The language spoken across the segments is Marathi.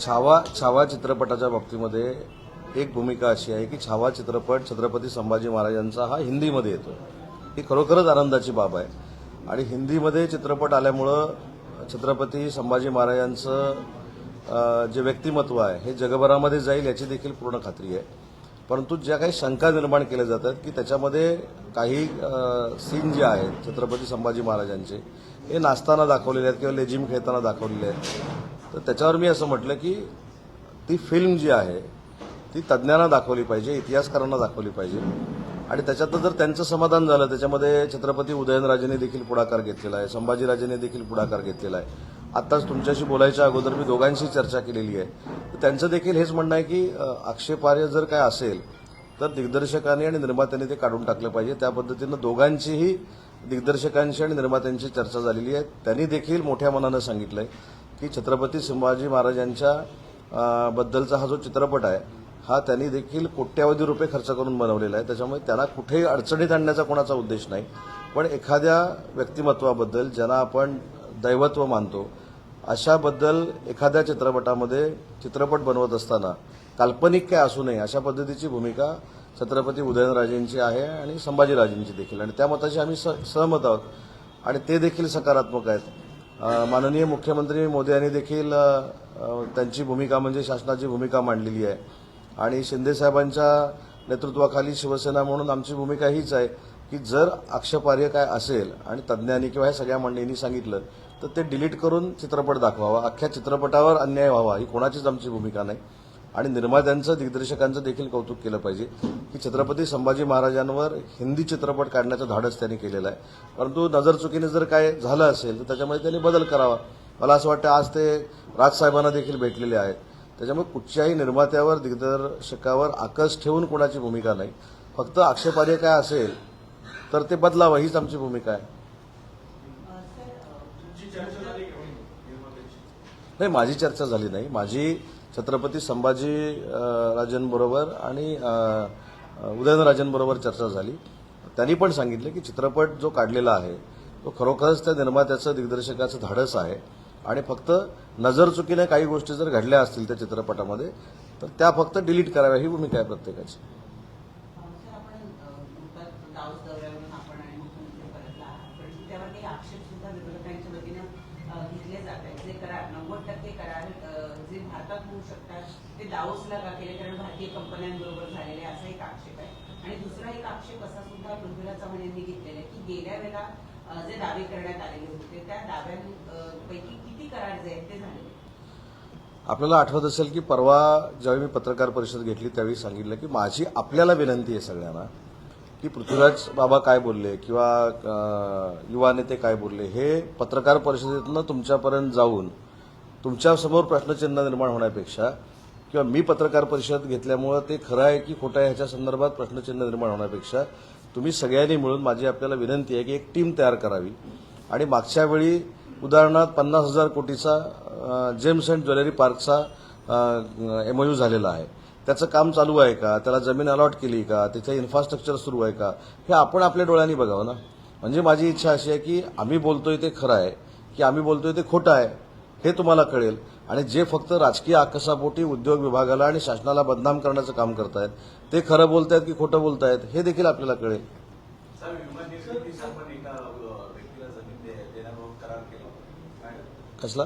छावा छावा चित्रपटाच्या बाबतीमध्ये एक भूमिका अशी आहे की छावा चित्रपट छत्रपती संभाजी महाराजांचा हा हिंदीमध्ये येतो ही खरोखरच आनंदाची बाब आहे. आणि हिंदीमध्ये चित्रपट आल्यामुळं छत्रपती संभाजी महाराजांचं जे व्यक्तिमत्व आहे हे जगभरामध्ये जाईल याची देखील पूर्ण खात्री आहे. परंतु ज्या काही शंका निर्माण केल्या जातात की त्याच्यामध्ये काही सीन जे आहेत छत्रपती संभाजी महाराजांचे हे नाचताना दाखवलेले आहेत किंवा लेझिम खेळताना दाखवलेले आहेत. तर त्याच्यावर मी असं म्हटलं की ती फिल्म जी आहे ती तज्ज्ञांना दाखवली पाहिजे इतिहासकारांना दाखवली पाहिजे. आणि त्याच्यात जर त्यांचं समाधान झालं त्याच्यामध्ये छत्रपती उदयनराजेंनी देखील पुढाकार घेतलेला आहे संभाजीराजेने देखील पुढाकार घेतलेला आहे. आत्ताच तुमच्याशी बोलायच्या अगोदर मी दोघांशी चर्चा केलेली आहे. तर त्यांचं देखील हेच म्हणणं आहे की अ, आक्षेपार्ह जर काय असेल तर दिग्दर्शकांनी आणि निर्मात्यांनी ते काढून टाकलं पाहिजे. त्या पद्धतीनं दोघांचीही दिग्दर्शकांशी आणि निर्मात्यांची चर्चा झालेली आहे. त्यांनी देखील मोठ्या मनानं सांगितलं आहे की छत्रपती संभाजी महाराजांच्या बद्दलचा हा जो चित्रपट आहे हा त्यांनी देखील कोट्यावधी रुपये खर्च करून बनवलेला आहे. त्याच्यामुळे त्यांना कुठेही अडचणीत आणण्याचा कोणाचा उद्देश नाही. पण एखाद्या व्यक्तिमत्वाबद्दल ज्यांना आपण दैवत्व मानतो अशाबद्दल एखाद्या चित्रपटामध्ये चित्रपट बनवत असताना काल्पनिक काय असू नये अशा पद्धतीची भूमिका छत्रपती उदयनराजेंची आहे आणि संभाजीराजेंची देखील. आणि त्या मताशी आम्ही स सहमत आहोत. आणि ते देखील सकारात्मक आहेत. माननीय मुख्यमंत्री मोदी यांनी देखील त्यांची भूमिका म्हणजे शासनाची भूमिका मांडलेली आहे. आणि शिंदेसाहेबांच्या नेतृत्वाखाली शिवसेना म्हणून आमची भूमिका हीच आहे की जर आक्षेपार्ह काय असेल आणि तज्ज्ञांनी किंवा ह्या सगळ्या मंडळींनी सांगितलं तर ते डिलीट करून चित्रपट दाखवावा. अख्ख्या चित्रपटावर अन्याय व्हावा ही कोणाचीच आमची भूमिका नाही. आणि निर्मात्यांचं दिग्दर्शकांचं देखील कौतुक केलं पाहिजे. की छत्रपती संभाजी महाराजांवर हिंदी चित्रपट काढण्याचं धाडस त्यांनी केलेलं आहे. परंतु नजरचुकीने जर काय झालं असेल तर त्याच्यामध्ये त्यांनी बदल करावा. मला असं वाटतं आज ते राजसाहेबांना देखील भेटलेले आहेत. त्याच्यामुळे कुठच्याही निर्मात्यावर दिग्दर्शकावर आकस ठेवून कोणाची भूमिका नाही. फक्त आक्षेपार्ह काय असेल तर ते बदलावं हीच आमची भूमिका आहे. नाही माझी चर्चा झाली नाही. माझी छत्रपती संभाजी अ, राजेंबरोबर आणि उदयनराजांबरोबर उदयनराजेंबरोबर चर्चा झाली. त्यांनी पण सांगितलं की चित्रपट जो काढलेला आहे तो खरोखरच त्या निर्मात्याचं दिग्दर्शकाचं धाडस आहे. आणि फक्त नजर चुकीने काही गोष्टी जर घडल्या असतील त्या चित्रपटामध्ये तर त्या फक्त डिलीट कराव्या ही भूमिका आहे प्रत्येकाची सर आपण अ, नुकताच दाऊस दौऱ्यावरून आपण आणि मुख्यमंत्री परतला आहात पण त्यावर काही आक्षेप सुद्धा विरोधकांच्या वतीने अ, घेतले जात आहेत जे करार नव्वद टक्के करार अ, जे भारतात होऊ शकतात. ते दावोसला का केले? कारण भारतीय कंपन्यांबरोबर झालेले असा एक आक्षेप आहे. आणि दुसरा एक आक्षेप असा सुद्धा पृथ्वीराज चव्हाण यांनी घेतलेला आहे की गेल्या वेळेला जे दावे करण्यात आलेले होते त्या दाव्यांपैकी किती करार जे आहेत ते झाले? आपल्याला आठवत असेल की परवा ज्यावेळी मी पत्रकार परिषद घेतली त्यावेळी सांगितलं की माझी आपल्याला विनंती आहे सगळ्यांना की पृथ्वीराज बाबा काय बोलले किंवा युवा नेते काय बोलले हे पत्रकार परिषदेतनं तुमच्यापर्यंत जाऊन तुमच्यासमोर प्रश्नचिन्ह निर्माण होण्यापेक्षा किंवा मी पत्रकार परिषद घेतल्यामुळं ते खरं आहे की खोटं आहे ह्याच्या संदर्भात प्रश्नचिन्ह निर्माण होण्यापेक्षा तुम्ही सगळ्यांनी मिळून माझी आपल्याला विनंती आहे की एक टीम तयार करावी. आणि मागच्या वेळी उदाहरणार्थ पन्नास हजार कोटीचा जेम्स अँड ज्वेलरी पार्कचा एमओयू झालेला आहे. त्याचं काम चालू आहे का? त्याला जमीन अलॉट केली का? तिथे इन्फ्रास्ट्रक्चर सुरू आहे का? हे आपण आपल्या डोळ्यांनी बघावं ना. म्हणजे माझी इच्छा अशी आहे की आम्ही बोलतोय ते खरं आहे की आम्ही बोलतोय ते खोटं आहे. हे तुम्हाला कळेल. आणि जे फक्त राजकीय आकसापोटी उद्योग विभागाला आणि शासनाला बदनाम करण्याचं काम करतायत ते खरं बोलतायत की खोटं बोलतायत हे देखील आपल्याला कळेल. कसला?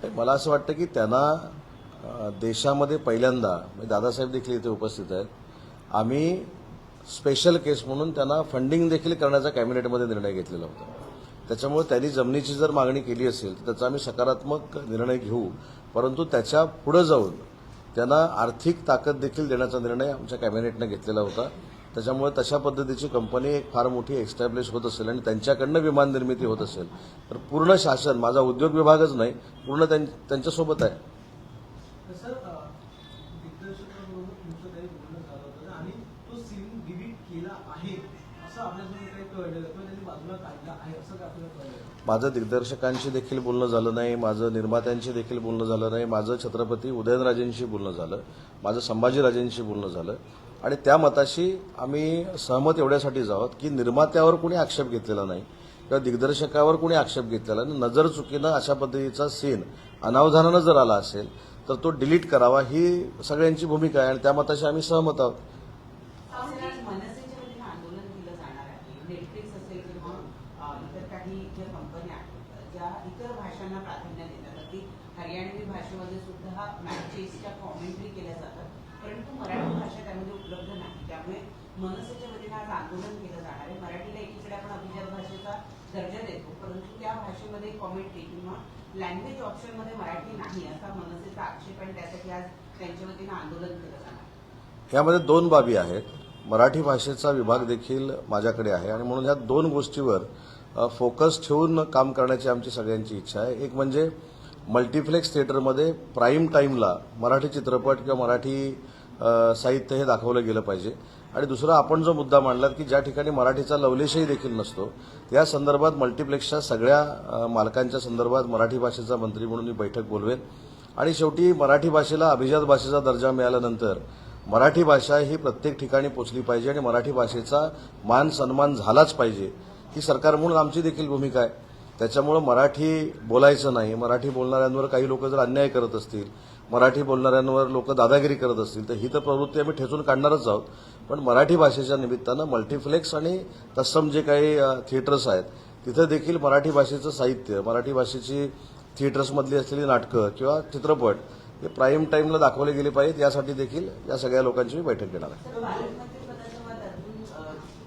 म्हणजे मला असं वाटतं की त्यांना देशामध्ये पहिल्यांदा म्हणजे दादासाहेब देखील इथे उपस्थित आहेत. आम्ही स्पेशल केस म्हणून त्यांना फंडिंग देखील करण्याचा कॅबिनेटमध्ये निर्णय घेतलेला होता. त्याच्यामुळे त्यांनी जमिनीची जर मागणी केली असेल तर त्याचा आम्ही सकारात्मक निर्णय घेऊ. परंतु त्याच्या पुढे जाऊन त्यांना आर्थिक ताकद देखील देण्याचा निर्णय आमच्या कॅबिनेटनं घेतलेला होता. त्याच्यामुळे तशा पद्धतीची कंपनी एक फार मोठी एक्स्टॅब्लिश होत असेल आणि त्यांच्याकडनं विमान निर्मिती होत असेल. तर पूर्ण शासन माझा उद्योग विभागच नाही पूर्ण त्यां- त्यांच्यासोबत आहे तर सर अ, दिग्दर्शकाबरोबर तुमचं काही बोलणं झालं होतं आणि तो सीन डिलीट केला आहे असं आपल्यासमोर काही कळलेलं किंवा त्यांनी बाजूला काढला आहे असं काय आपल्याला कळलं माझं दिग्दर्शकांशी देखील बोलणं झालं नाही माझं निर्मात्यांशी देखील बोलणं झालं नाही माझं छत्रपती उदयनराजेंशी बोलणं झालं माझं संभाजीराजेंशी बोलणं झालं. आणि त्या मताशी आम्ही सहमत एवढ्यासाठी जावत की निर्मात्यावर कोणी आक्षेप घेतलेला नाही किंवा दिग्दर्शकावर कोणी आक्षेप घेतलेला नाही. नजर चुकीनं अशा पद्धतीचा सीन अनावधानानं जर आला असेल तर तो डिलीट करावा ही सगळ्यांची भूमिका आहे आणि त्या मताशी आम्ही सहमत आहोत सावंतवाडी मनसेच्या वतीनं आंदोलन केलं जाणार आहे नेटफ्लिक्स असेल किंवा अ, इतर काही ज्या कंपन्या आहेत ज्या इतर भाषांना प्राधान्य देतात अगदी हरियाणवी भाषेमध्ये सुद्धा मॅचेसच्या कॉमेंट्री केल्या जातात परंतु मराठी भाषा त्यामध्ये उपलब्ध नाही त्यामुळे मनसेच्या वतीनं आज आंदोलन केलं जाणार आहे मराठीला एकीकडे आपण अभिजात भाषेचा दर्जा देतो परंतु मध्ये कॉमेंट कॉमेंट्री किंवा लँग्वेज ऑप्शनमध्ये मराठी नाही असा मनसेचा आक्षेप आणि त्यासाठी आज त्यांच्या वतीनं आंदोलन केलं जाणार. यामध्ये दोन बाबी आहेत. मराठी भाषेचा विभाग देखील माझ्याकडे आहे आणि म्हणून ह्या दोन गोष्टीवर फोकस ठेवून काम करण्याची आमची सगळ्यांची इच्छा आहे. एक म्हणजे मल्टिप्लेक्स थिएटरमध्ये प्राईम टाईमला मराठी चित्रपट किंवा मराठी साहित्य हे दाखवलं गेलं पाहिजे. आणि दुसरा आपण जो मुद्दा मांडलात की ज्या ठिकाणी मराठीचा लवलेशही देखील नसतो त्या संदर्भात मल्टिप्लेक्सच्या सगळ्या मालकांच्या संदर्भात मराठी भाषेचा मंत्री म्हणून मी बैठक बोलवेन. आणि शेवटी मराठी भाषेला अभिजात भाषेचा दर्जा मिळाल्यानंतर मराठी भाषा ही प्रत्येक ठिकाणी पोचली पाहिजे आणि मराठी भाषेचा मान सन्मान झालाच पाहिजे ही सरकार म्हणून आमची देखील भूमिका आहे. त्याच्यामुळं मराठी बोलायचं नाही. मराठी बोलणाऱ्यांवर काही लोक जर अन्याय करत असतील मराठी बोलणाऱ्यांवर लोक दादागिरी करत असतील तर ही तर प्रवृत्ती आम्ही ठेचून काढणारच आहोत. पण मराठी भाषेच्या निमित्तानं मल्टिफ्लेक्स आणि तत्सम जे काही थिएटर्स आहेत तिथं देखील मराठी भाषेचं साहित्य मराठी भाषेची थिएटर्समधली असलेली नाटकं किंवा चित्रपट हे प्राईम टाईमला दाखवले गेले पाहिजेत. यासाठी देखील या सगळ्या लोकांची मी बैठक घेणार आहे.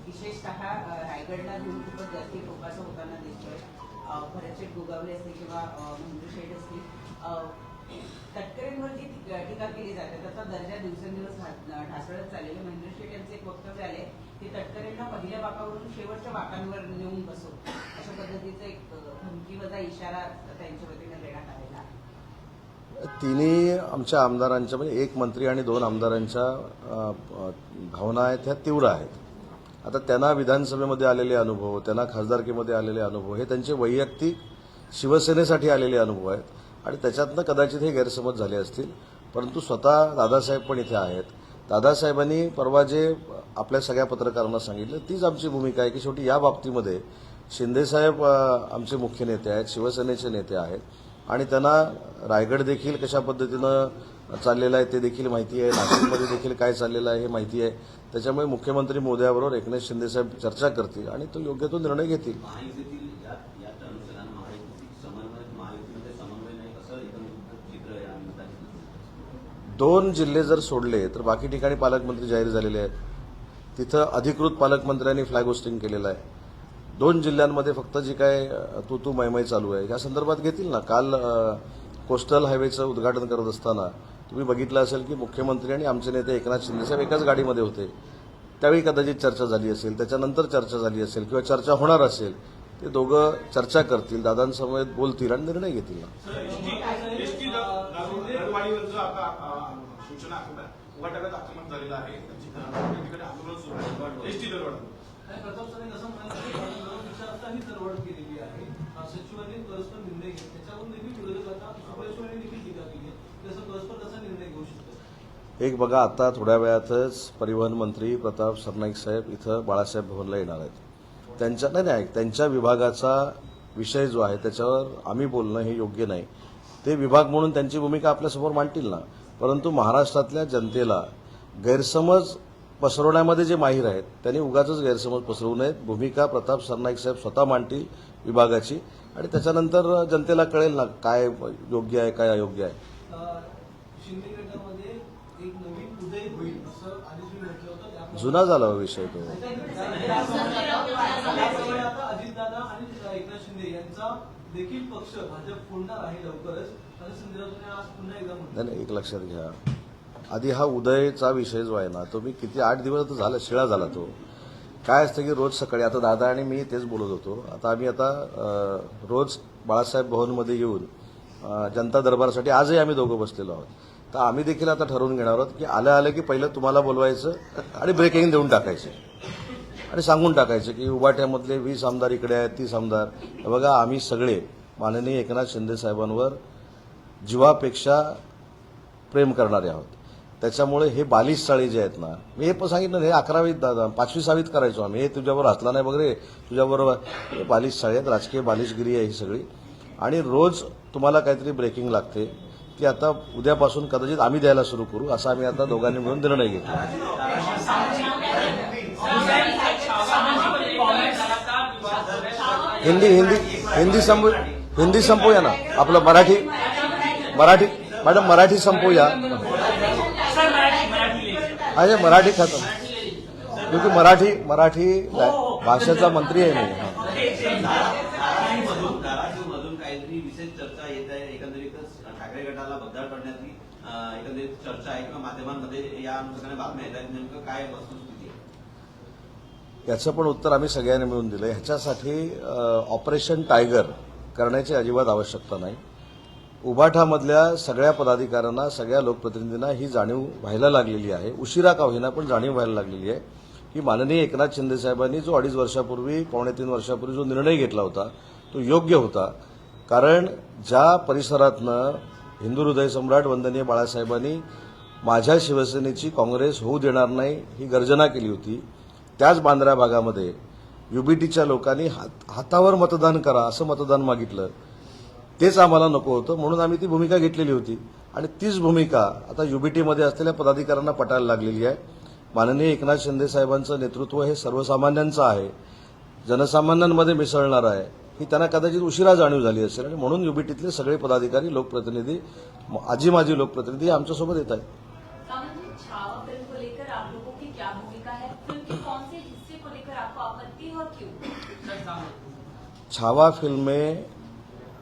विशेषतः रायगडला खूपच जास्ती होताना दिसतोय. भरतशेठ गोगावले असतील किंवा अ, मंजू शेठ असतील तटकरेंवर जी टीका केली जाते त्याचा दर्जा दिवसेंदिवस ढासळत चाललेले महेंद्र शेठ यांचे एक वक्तव्य आले की तटकरेंना पहिल्या बाकावरून शेवटच्या बाकांवर नेऊन बसो. अशा पद्धतीचा एक अ, धमकीवजा इशारा त्यांच्या वतीने देण्यात आलेला तिन्ही आमच्या आमदारांच्या म्हणजे एक मंत्री आणि दोन आमदारांच्या भावना आहेत ह्या तीव्र आहेत. आता त्यांना विधानसभेमध्ये आलेले अनुभव त्यांना खासदारकीमध्ये आलेले अनुभव हे त्यांचे वैयक्तिक शिवसेनेसाठी आलेले अनुभव आहेत. आणि त्याच्यातनं कदाचित हे गैरसमज झाले असतील. परंतु स्वतः दादासाहेब पण इथे आहेत. दादासाहेबांनी परवा जे आपल्या सगळ्या पत्रकारांना सांगितलं तीच आमची भूमिका आहे की शेवटी या बाबतीमध्ये शिंदेसाहेब आमचे मुख्य नेते आहेत शिवसेनेचे नेते आहेत. आणि त्यांना रायगड देखील कशा पद्धतीनं चाललेलं आहे ते देखील माहिती आहे. नाशिकमध्ये देखील काय चाललेलं आहे हे माहिती आहे. त्याच्यामुळे मुख्यमंत्री मोदयाबरोबर एकनाथ शिंदेसाहेब चर्चा करतील आणि तो योग्य तो निर्णय घेतील. दोन जिल्हे जर सोडले तर बाकी ठिकाणी पालकमंत्री जाहीर झालेले आहेत. तिथं अधिकृत पालकमंत्र्यांनी फ्लॅग होस्टिंग केलेलं आहे. दोन जिल्ह्यांमध्ये फक्त जी काय तू तू मैमय चालू आहे. या संदर्भात घेतील ना? काल कोस्टल हायवेचं उद्घाटन करत असताना तुम्ही बघितलं असेल की मुख्यमंत्री आणि आमचे नेते एकनाथ शिंदेसाहेब एकाच गाडीमध्ये होते. त्यावेळी कदाचित चर्चा झाली असेल त्याच्यानंतर चर्चा झाली असेल किंवा चर्चा होणार असेल ते दोघं चर्चा करतील दादांसमवेत बोलतील आणि निर्णय घेतील ना? एक बघा आता थोड्या वेळातच परिवहन मंत्री प्रताप सरनाईक साहेब इथं बाळासाहेब भवनला येणार आहेत. त्यांच्या नाही नाही त्यांच्या विभागाचा विषय जो आहे त्याच्यावर आम्ही बोलणं हे योग्य नाही. ते विभाग म्हणून त्यांची भूमिका आपल्यासमोर मांडतील ना. परंतु महाराष्ट्रातल्या जनतेला गैरसमज पसरवण्यामध्ये जे माहीर आहेत त्यांनी उगाच गैरसमज पसरवू नयेत भूमिका प्रताप सरनाईक साहेब स्वतः मांडतील विभागाची आणि त्याच्यानंतर जनतेला कळेल ना काय योग्य आहे काय अयोग्य आहे जुना झाला हो विषय तो नाही एक लक्षात घ्या आधी हा उदयचा विषय जो आहे ना तो मी किती आठ दिवस तर झाला शिळा झाला तो. काय असतं की रोज सकाळी आता दादा आणि मी तेच बोलत होतो. आता आम्ही आता रोज बाळासाहेब भवनमध्ये येऊन जनता दरबारासाठी आजही आम्ही दोघं बसलेलो आहोत. तर आम्ही देखील आता ठरवून घेणार आहोत की आलं आलं की पहिलं तुम्हाला बोलवायचं आणि ब्रेकिंग देऊन टाकायचे. आणि सांगून टाकायचं की उबाट्यामधले वीस आमदार इकडे आहेत तीस आमदार. बघा आम्ही सगळे माननीय एकनाथ शिंदे साहेबांवर जीवापेक्षा प्रेम करणारे आहोत. त्याच्यामुळे हे बालिश चाळी जे आहेत ना मी हे पण सांगितलं हे अकरावीत दादा पाचवी सहावीत करायचो आम्ही. हे तुझ्याबरोबर हसला नाही वगैरे तुझ्याबरोबर हे बालिश चाळी आहेत राजकीय बालिशगिरी आहे ही सगळी. आणि रोज तुम्हाला काहीतरी ब्रेकिंग लागते ती आता उद्यापासून कदाचित आम्ही द्यायला सुरू करू असा आम्ही आता दोघांनी मिळून निर्णय घेतला. हिंदी हिंदी हिंदी संपू हिंदी संपूया ना आपलं मराठी मराठी मॅडम मराठी संपूया. अरे मराठी खतम क्योंकि मराठी मराठी भाषेचा मंत्री आहे मी. काहीतरी विशेष चर्चा येत आहे एकंदरीतच गटाला एकंदरीत चर्चा माध्यमांमध्ये काय याचं पण उत्तर आम्ही सगळ्यांनी मिळून दिलं ह्याच्यासाठी ऑपरेशन टायगर करण्याची अजिबात आवश्यकता नाही. उबाठामधल्या सगळ्या पदाधिकाऱ्यांना सगळ्या लोकप्रतिनिधींना ही जाणीव व्हायला लागलेली आहे. उशिरा का होईना पण जाणीव व्हायला लागलेली आहे की माननीय एकनाथ शिंदे साहेबांनी जो अडीच वर्षापूर्वी पावणे तीन वर्षापूर्वी जो निर्णय घेतला होता तो योग्य होता. कारण ज्या परिसरातनं हिंदू हृदय सम्राट वंदनीय बाळासाहेबांनी माझ्या शिवसेनेची काँग्रेस होऊ देणार नाही ही गर्जना केली होती त्याच बांद्रा भागामध्ये युबीटीच्या लोकांनी हात हातावर मतदान करा असं मतदान मागितलं. तेच आम्हाला नको होतं म्हणून आम्ही ती भूमिका घेतलेली होती. आणि तीच भूमिका आता युबीटीमध्ये असलेल्या पदाधिकाऱ्यांना पटायला लागलेली आहे. माननीय एकनाथ शिंदे साहेबांचं नेतृत्व हे सर्वसामान्यांचं आहे. जनसामान्यांमध्ये मिसळणार आहे. ही त्यांना कदाचित उशिरा जाणीव झाली असेल आणि म्हणून युबीटीतले सगळे पदाधिकारी लोकप्रतिनिधी आजी माजी लोकप्रतिनिधी आमच्यासोबत येत आहेत. जी, छावा फिल्म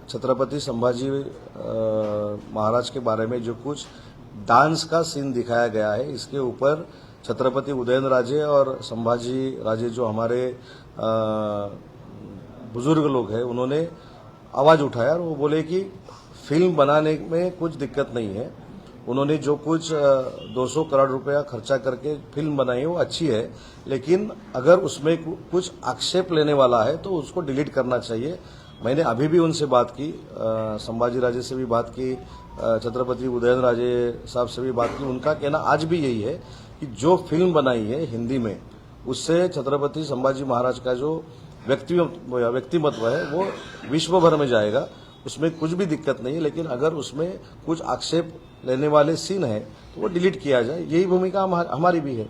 छत्रपति संभाजी महाराज के बारे में जो कुछ डांस का सीन दिखाया गया है इसके ऊपर छत्रपति उदयन राजे और संभाजी राजे जो हमारे बुज़ुर्ग लोग हैं उन्होंने आवाज़ उठाया और वो बोले कि फ़िल्म बनाने में कुछ दिक्कत नहीं है। उन्होंने जो कुछ अ, 200 करोड़ रुपया खर्चा करके फ़िल्म बनाई है वो अच्छी है लेकिन अगर उसमें कुछ आक्षेप लेने वाला है तो उसको डिलीट करना चाहिए। मैंने अभी भी उनसे बात की संभाजी राजे से भी बात की छत्रपति उदयन राजे साहब से भी बात की। उनका कहना आज भी यही है कि जो फ़िल्म बनाई है हिंदी में, उससे छत्रपति संभाजी महाराज का जो व्यक्तित्व व्यक्तिमत्व है, वो विश्व भर में जाएगा। उसमें कुछ भी दिक्कत नहीं है, लेकिन अगर उसमें कुछ आक्षेप लेने वाले सीन है तो वो डिलीट किया जाए। यही भूमिका हमारी भी है।